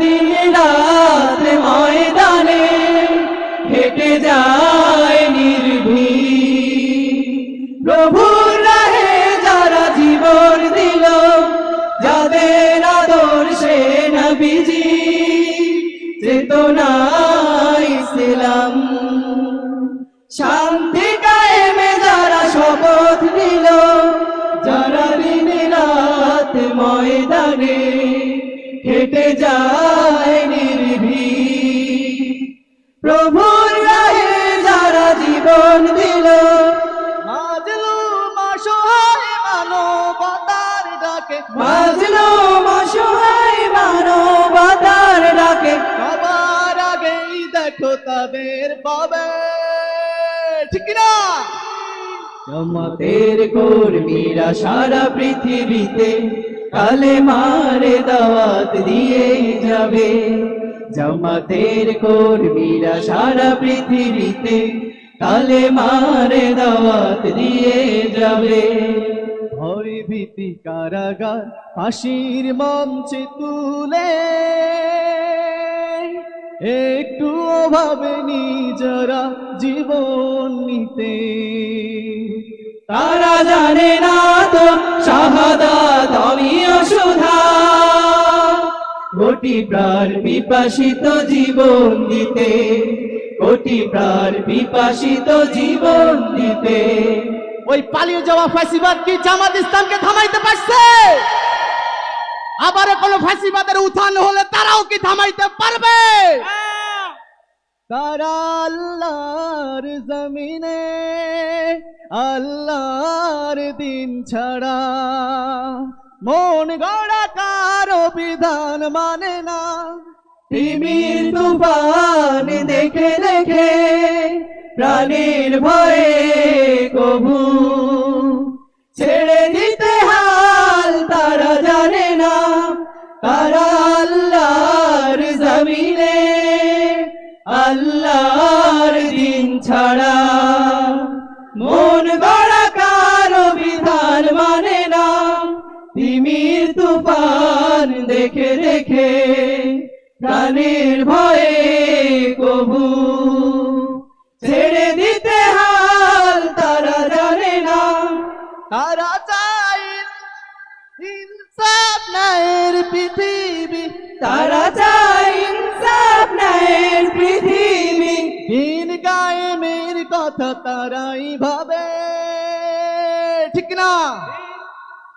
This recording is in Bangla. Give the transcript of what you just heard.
দিন রাত ময়দানে হেঁটে যায় নির্ভী প্রভু রাহে যারা জীবন দিল, যাদের আদর্শে নবীজি চেতনা হেঁটে যায় নির্ভীক। প্রভুর রাহে যারা জীবন দিল মাজলুম অসহায় মানবতার ডাকে। বাজলো অসহায় মানবতার ডাকে। সবার আগেই দেখো তাদের পাবে ঠিক না জমাতের কর্মীরা সারা পৃথিবীতে কালে মারে দাওয়াত দিয়ে যাবে। জামাতের কর্মীরা সারা পৃথিবীতে কালে মারে দাওয়াত দিয়ে যাবে। ভয় ভীতি কারাগার ফাঁসির মঞ্চে তুলে। একটু অভাবে নিজরা জীবন নিতে। তারা জানে না তো শাহাদাত কোটি প্রাণ বিপাসিত জীবন দিতে, কোটি প্রাণ বিপাসিত জীবন দিতে। ওই পালিয়ে যাওয়া ফাঁসিবাদ কি জামাত ইসলামকে থামাইতে পারছে? আবার কোনো ফাঁসিবাদের উত্থান হলে তারাও কি থামাইতে পারবে? তারা জমিনে, আল্লাহর দিন ছাড়া মন গড়া কারও বিধান মানে না? তিমির তুফান দেখে দেখে প্রাণের ভয়ে কবু তুফান দেখে দেখে প্রাণের ভয়ে কবু। ছেড়ে দিতে হাল তারা জানে না। তারা চাই ইনসাফ নায়ের পৃথিবী। তারা চায় ইনসাফ ন্যায়ের পৃথিবী। দিন কায়েমের কথা তারাই ভাবে। ঠিক না?